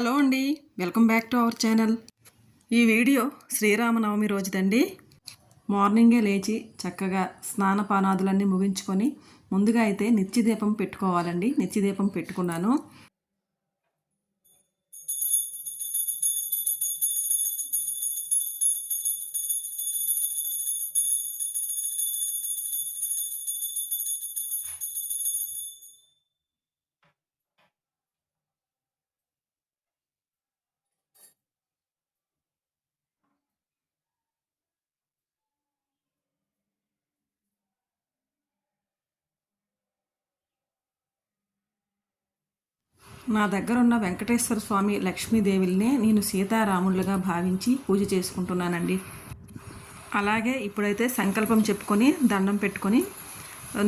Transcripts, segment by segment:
Hello అండి. Welcome back to our channel. ఈ video Sri Rama Navami రోజుదండి. మార్నింగే లేచి చక్కగా స్నానపానాదులన్నీ ముగించుకొని ముందుగా అయితే నిత్యదీపం పెట్టుకోవాలండి. నిత్యదీపం పెట్టుకున్నాను. నా దగ్గర ఉన్న వెంకటేశ్వర స్వామి లక్ష్మీదేవిల్నే నేను సీతారాములుగా భావించి పూజ చేసుకుంటున్నానండి. అలాగే ఇప్పుడైతే సంకల్పం చెప్పుకొని దండం పెట్టుకొని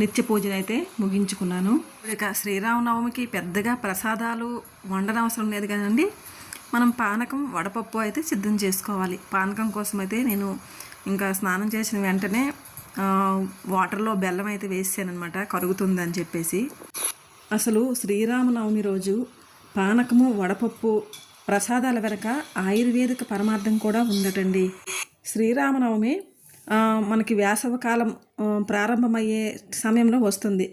నిత్య పూజలు అయితే ముగించుకున్నాను ఇక శ్రీరామనవమికి పెద్దగా ప్రసాదాలు వండనవసరం లేదు కదండి. మనం పానకం వడపప్పు అయితే సిద్ధం చేసుకోవాలి. పానకం కోసం అయితే నేను ఇంకా స్నానం చేసిన వెంటనే వాటర్లో బెల్లం అయితే వేసానమాట కరుగుతుందని చెప్పేసి. అసలు శ్రీరామనవమి రోజు పానకము వడపప్పు ప్రసాదాల వెనక ఆయుర్వేదిక పరమార్థం కూడా ఉందటండి. శ్రీరామనవమి మనకి వేసవకాలం ప్రారంభమయ్యే సమయంలో వస్తుంది.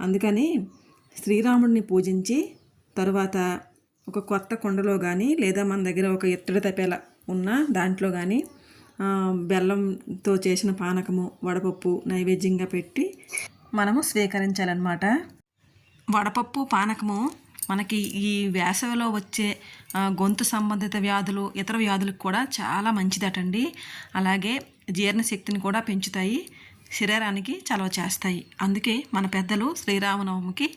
అందుకని శ్రీరాముడిని పూజించి తరువాత ఒక కొత్త కుండలో కానీ లేదా మన దగ్గర ఒక ఎత్తడి తపేల ఉన్న దాంట్లో కానీ బెల్లంతో చేసిన పానకము వడపప్పు నైవేద్యంగా పెట్టి మనము స్వీకరించాలన్నమాట. వడపప్పు పానకము మనకి ఈ వేసవిలో వచ్చే గొంతు సంబంధిత వ్యాధులు ఇతర వ్యాధులకు కూడా చాలా మంచిదటండి. అలాగే జీర్ణశక్తిని కూడా పెంచుతాయి. శరీరానికి చలవ చేస్తాయి. అందుకే మన పెద్దలు శ్రీరామనవమికి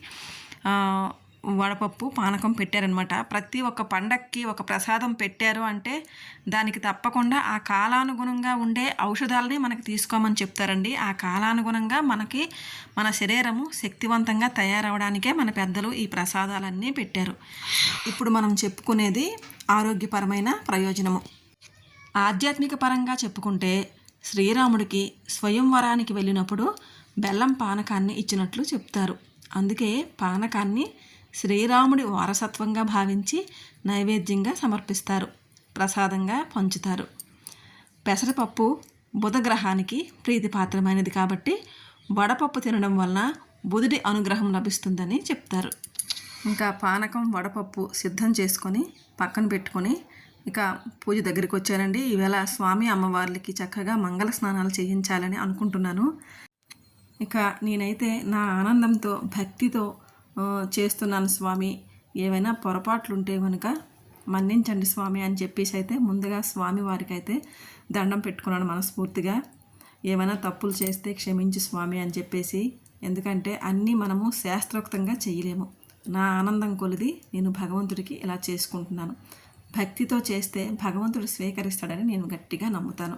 వడపప్పు పానకం పెట్టారనమాట ప్రతి ఒక్క పండక్కి ఒక ప్రసాదం పెట్టారు అంటే దానికి తప్పకుండా ఆ కాలానుగుణంగా ఉండే ఔషధాలని మనకి తీసుకోమని చెప్తారండి. ఆ కాలానుగుణంగా మనకి మన శరీరము శక్తివంతంగా తయారవడానికే మన పెద్దలు ఈ ప్రసాదాలన్నీ పెట్టారు. ఇప్పుడు మనం చెప్పుకునేది ఆరోగ్యపరమైన ప్రయోజనము. ఆధ్యాత్మిక పరంగా చెప్పుకుంటే శ్రీరాముడికి స్వయంవరానికి వెళ్ళినప్పుడు బెల్లం పానకాన్ని ఇచ్చినట్లు చెప్తారు. అందుకే పానకాన్ని శ్రీరాముడి వారసత్వంగా భావించి నైవేద్యంగా సమర్పిస్తారు. ప్రసాదంగా పంచుతారు. పెసరపప్పు బుధగ్రహానికి ప్రీతిపాత్రమైనది కాబట్టి వడపప్పు తినడం వలన బుధుడి అనుగ్రహం లభిస్తుందని చెప్తారు. ఇంకా పానకం వడపప్పు సిద్ధం చేసుకొని పక్కన పెట్టుకొని ఇక పూజ దగ్గరికి వచ్చానండి. ఈవేళ స్వామి అమ్మవార్లకి చక్కగా మంగళ స్నానాలు చేయించాలని అనుకుంటున్నాను. ఇక నేనైతే నా ఆనందంతో భక్తితో చేస్తున్నాను స్వామి. ఏవైనా పొరపాట్లు ఉంటే కనుక మన్నించండి స్వామి అని చెప్పేసి అయితే ముందుగా స్వామి వారికి అయితే దండం పెట్టుకున్నాను మనస్ఫూర్తిగా. ఏమైనా తప్పులు చేస్తే క్షమించు స్వామి అని చెప్పేసి. ఎందుకంటే అన్నీ మనము శాస్త్రోక్తంగా చేయలేము. నా ఆనందం కొలిది నేను భగవంతుడికి ఇలా చేసుకుంటున్నాను. భక్తితో చేస్తే భగవంతుడు స్వీకరిస్తాడని నేను గట్టిగా నమ్ముతాను.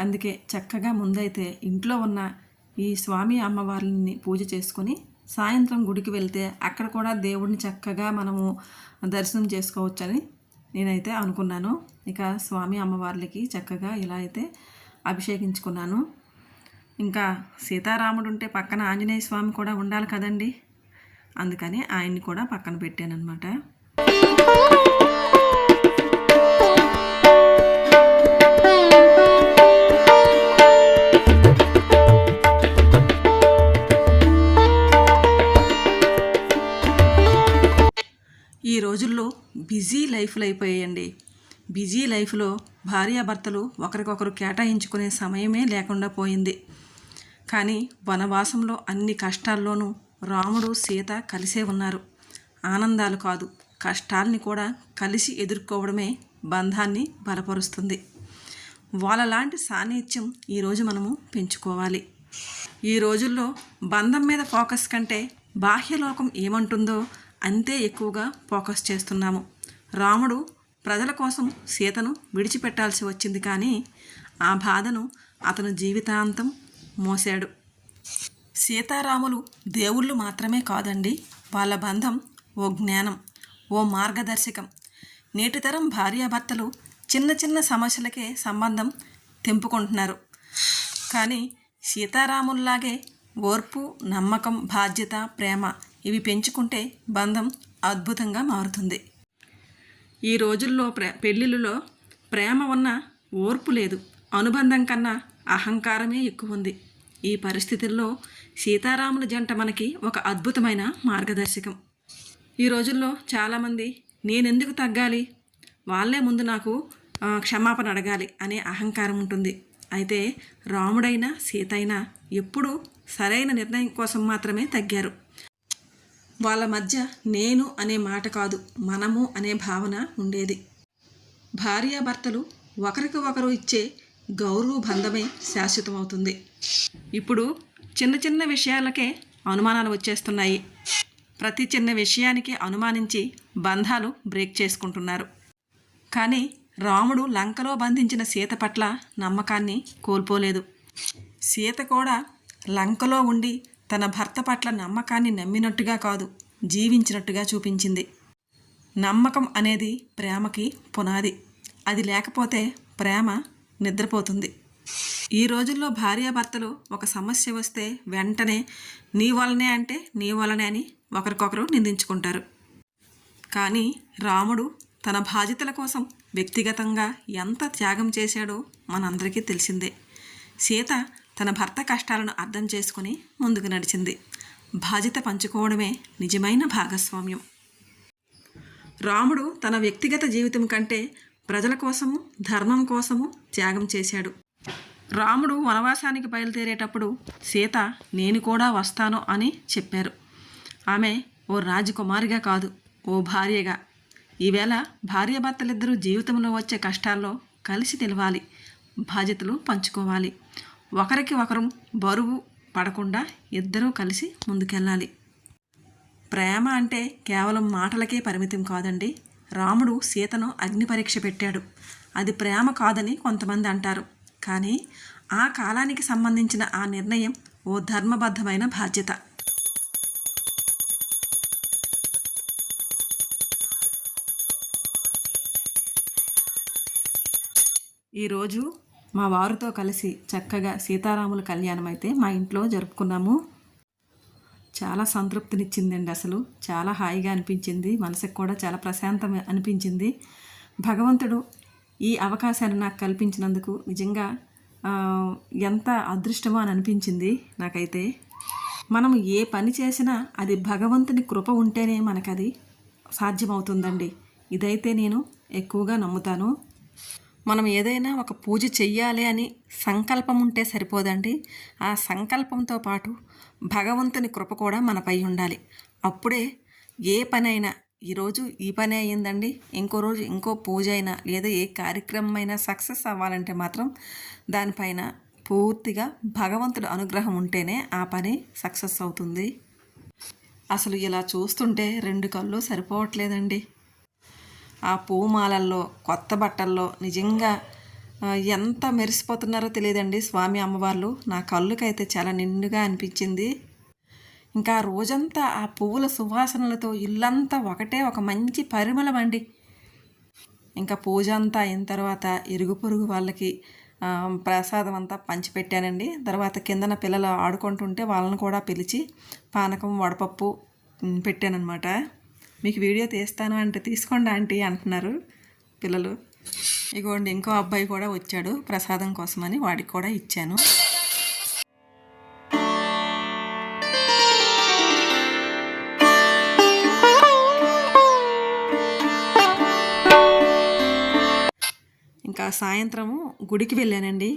అందుకే చక్కగా ముందైతే ఇంట్లో ఉన్న ఈ స్వామి అమ్మవారిని పూజ చేసుకొని సాయంత్రం గుడికి వెళ్తే అక్కడ కూడా దేవుడిని చక్కగా మనము దర్శనం చేసుకోవచ్చని నేనైతే అనుకున్నాను. ఇక స్వామి అమ్మవార్లకి చక్కగా ఇలా అయితే అభిషేకించుకున్నాను. ఇంకా సీతారాముడు ఉంటే పక్కన ఆంజనేయ స్వామి కూడా ఉండాలి కదండి. అందుకని ఆయన్ని కూడా పక్కన పెట్టానన్నమాట. ఈ రోజుల్లో బిజీ లైఫ్లు అయిపోయాయండి. బిజీ లైఫ్లో భార్యాభర్తలు ఒకరికొకరు కేటాయించుకునే సమయమే లేకుండా పోయింది. కానీ వనవాసంలో అన్ని కష్టాల్లోనూ రాముడు సీత కలిసే ఉన్నారు. ఆనందాలు కాదు కష్టాల్ని కూడా కలిసి ఎదుర్కోవడమే బంధాన్ని బలపరుస్తుంది. వాళ్ళలాంటి సాన్నిధ్యం ఈరోజు మనము పెంచుకోవాలి. ఈ రోజుల్లో బంధం మీద ఫోకస్ కంటే బాహ్యలోకం ఏమంటుందో అంతే ఎక్కువగా ఫోకస్ చేస్తున్నాము. రాముడు ప్రజల కోసం సీతను విడిచిపెట్టాల్సి వచ్చింది కానీ ఆ బాధను అతను జీవితాంతం మోసాడు సీతారాములు దేవుళ్ళు మాత్రమే కాదండి వాళ్ళ బంధం ఓ జ్ఞానం ఓ మార్గదర్శకం. నేటితరం భార్యాభర్తలు చిన్న చిన్న సమస్యలకే సంబంధం తెంపుకుంటున్నారు. కానీ సీతారాముల్లాగే ఓర్పు నమ్మకం బాధ్యత ప్రేమ ఇవి పెంచుకుంటే బంధం అద్భుతంగా మారుతుంది. ఈ రోజుల్లో ప్రే పెళ్ళిళ్ళలో ప్రేమ ఉన్న ఓర్పు లేదు. అనుబంధం కన్నా అహంకారమే ఎక్కువ ఉంది. ఈ పరిస్థితుల్లో సీతారాముల జంట మనకి ఒక అద్భుతమైన మార్గదర్శకం. ఈ రోజుల్లో చాలామంది నేనెందుకు తగ్గాలి? వాళ్ళే ముందు నాకు క్షమాపణ అడగాలి అనే అహంకారం ఉంటుంది. అయితే రాముడైనా సీత అయినా ఎప్పుడూ సరైన నిర్ణయం కోసం మాత్రమే తగ్గారు. వాళ్ళ మధ్య నేను అనే మాట కాదు మనము అనే భావన ఉండేది. భార్యాభర్తలు ఒకరికి ఒకరు ఇచ్చే గౌరవ బంధమే శాశ్వతమవుతుంది. ఇప్పుడు చిన్న చిన్న విషయాలకే అనుమానాలు వచ్చేస్తున్నాయి. ప్రతి చిన్న విషయానికి అనుమానించి బంధాలు బ్రేక్ చేసుకుంటున్నారు. కానీ రాముడు లంకలో బంధించిన సీత పట్ల నమ్మకాన్ని కోల్పోలేదు. సీత కూడా లంకలో ఉండి తన భర్త పట్ల నమ్మకాన్ని నమ్మినట్టుగా కాదు జీవించినట్టుగా చూపించింది. నమ్మకం అనేది ప్రేమకి పునాది. అది లేకపోతే ప్రేమ నిద్రపోతుంది. ఈ రోజుల్లో భార్యాభర్తలు ఒక సమస్య వస్తే వెంటనే నీ వలనే అంటే నీ వలనే అని ఒకరికొకరు నిందించుకుంటారు. కానీ రాముడు తన బాధ్యతల కోసం వ్యక్తిగతంగా ఎంత త్యాగం చేశాడో మనందరికీ తెలిసిందే. సీత తన భర్త కష్టాలను అర్థం చేసుకుని ముందుకు నడిచింది. బాధ్యత పంచుకోవడమే నిజమైన భాగస్వామ్యం. రాముడు తన వ్యక్తిగత జీవితం కంటే ప్రజల కోసము ధర్మం కోసము త్యాగం చేశాడు. రాముడు వనవాసానికి బయలుదేరేటప్పుడు సీత నేను కూడా వస్తాను అని చెప్పారు. ఆమె ఓ రాజకుమారిగా కాదు ఓ భార్యగా. ఈవేళ భార్యాభర్తలిద్దరూ జీవితంలో వచ్చే కష్టాల్లో కలిసి తెలవాలి బాధ్యతలు పంచుకోవాలి. ఒకరికి ఒకరు బరువు పడకుండా ఇద్దరూ కలిసి ముందుకెళ్ళాలి. ప్రేమ అంటే కేవలం మాటలకే పరిమితం కాదండి. రాముడు సీతను అగ్ని పరీక్ష పెట్టాడు. అది ప్రేమ కాదని కొంతమంది అంటారు. కానీ ఆ కాలానికి సంబంధించిన ఆ నిర్ణయం ఓ ధర్మబద్ధమైన బాధ్యత. ఈరోజు మా వారితో కలిసి చక్కగా సీతారాముల కళ్యాణం అయితే మా ఇంట్లో జరుపుకున్నాము. చాలా సంతృప్తినిచ్చిందండి అసలు. చాలా హాయిగా అనిపించింది. మనసుకు కూడా చాలా ప్రశాంతం అనిపించింది. భగవంతుడు ఈ అవకాశాన్ని నాకు కల్పించినందుకు నిజంగా ఎంత అదృష్టమో అని అనిపించింది నాకైతే. మనం ఏ పని చేసినా అది భగవంతుని కృప ఉంటేనే మనకది సాధ్యమవుతుందండి. ఇదైతే నేను ఎక్కువగా నమ్ముతాను. మనం ఏదైనా ఒక పూజ చెయ్యాలి అని సంకల్పం ఉంటే సరిపోదండి. ఆ సంకల్పంతో పాటు భగవంతుని కృప కూడా మనపై ఉండాలి. అప్పుడే ఏ పనైనా ఈరోజు ఈ పని అయ్యిందండి ఇంకో రోజు ఇంకో పూజ అయినా లేదా ఏ కార్యక్రమం అయినా సక్సెస్ అవ్వాలంటే మాత్రం దానిపైన పూర్తిగా భగవంతుడు అనుగ్రహం ఉంటేనే ఆ పని సక్సెస్ అవుతుంది. అసలు ఇలా చూస్తుంటే రెండు కళ్ళు సరిపోవట్లేదండి. ఆ పూమాలల్లో కొత్త బట్టల్లో నిజంగా ఎంత మెరిసిపోతున్నారో తెలియదండి స్వామి అమ్మవార్లు. నా కళ్ళుకైతే చాలా నిండుగా అనిపించింది. ఇంకా రోజంతా ఆ పువ్వుల సువాసనలతో ఇల్లంతా ఒకటే ఒక మంచి పరిమళం అండి. ఇంకా పూజ అంతా అయిన తర్వాత ఇరుగు పొరుగు వాళ్ళకి ప్రసాదం అంతా పంచిపెట్టానండి. తర్వాత కిందన పిల్లలు ఆడుకుంటుంటే వాళ్ళని కూడా పిలిచి పానకం వడపప్పు ఉమ్, పెట్టానన్నమాట. మీకు వీడియో తీస్తాను అంటే తీసుకోండి ఆంటీ అంటున్నారు పిల్లలు. ఇగోండి ఇంకో అబ్బాయి కూడా వచ్చాడు ప్రసాదం కోసమని వాడికి కూడా ఇచ్చాను. ఇంకా సాయంత్రము గుడికి వెళ్ళానండి.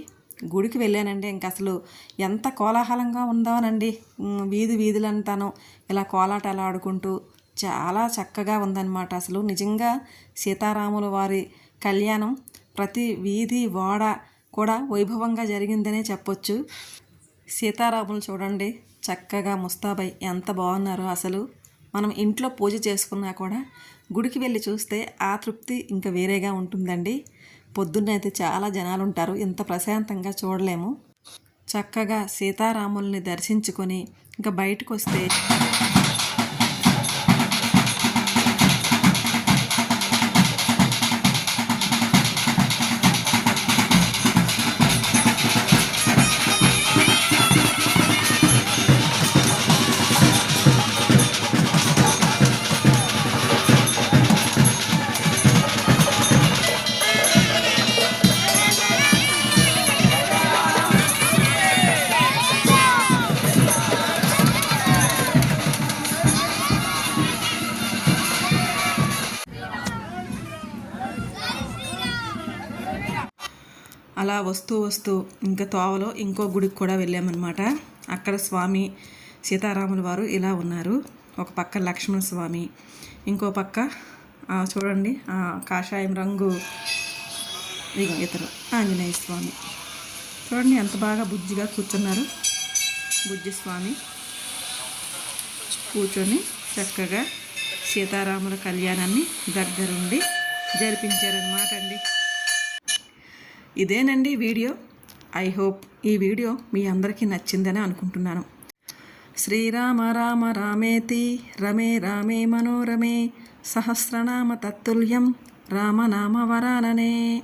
గుడికి వెళ్ళానండి. ఇంకా అసలు ఎంత కోలాహలంగా ఉందోనండి వీధి వీధులంతాను ఇలా కోలాటాలు ఆడుకుంటూ చాలా చక్కగా ఉందన్నమాట. అసలు నిజంగా సీతారాముల వారి కళ్యాణం ప్రతి వీధి వాడ కూడా వైభవంగా జరిగిందనే చెప్పొచ్చు. సీతారాములు చూడండి చక్కగా ముస్తాబై ఎంత బాగున్నారో అసలు. మనం ఇంట్లో పూజ చేసుకున్నా కూడా గుడికి వెళ్ళి చూస్తే ఆ తృప్తి ఇంకా వేరేగా ఉంటుందండి. పొద్దున్నైతే చాలా జనాలు ఉంటారు ఇంత ప్రశాంతంగా చూడలేము. చక్కగా సీతారాముల్ని దర్శించుకొని ఇంకా బయటకు వస్తే అలా వస్తూ వస్తూ ఇంకా తోవలో ఇంకో గుడికి కూడా వెళ్ళామన్నమాట. అక్కడ స్వామి సీతారాముల వారు ఇలా ఉన్నారు. ఒక పక్క లక్ష్మణ స్వామి ఇంకో పక్క చూడండి ఆ, కాషాయం రంగు ఇతరు ఆంజనేయ స్వామి. చూడండి ఎంత బాగా బుజ్జిగా కూర్చున్నారు. బుజ్జి స్వామి కూర్చొని చక్కగా సీతారాముల కళ్యాణాన్ని దగ్గరుండి జరిపించారనమాట అండి. ఇదేనండి వీడియో. ఐ హోప్ ఈ వీడియో మీ అందరికీ నచ్చిందని అనుకుంటున్నాను. శ్రీరామ రామ రామేతి రమే రామే మనోరమే సహస్రనామ తత్తుల్యం రామనామ వరాననే.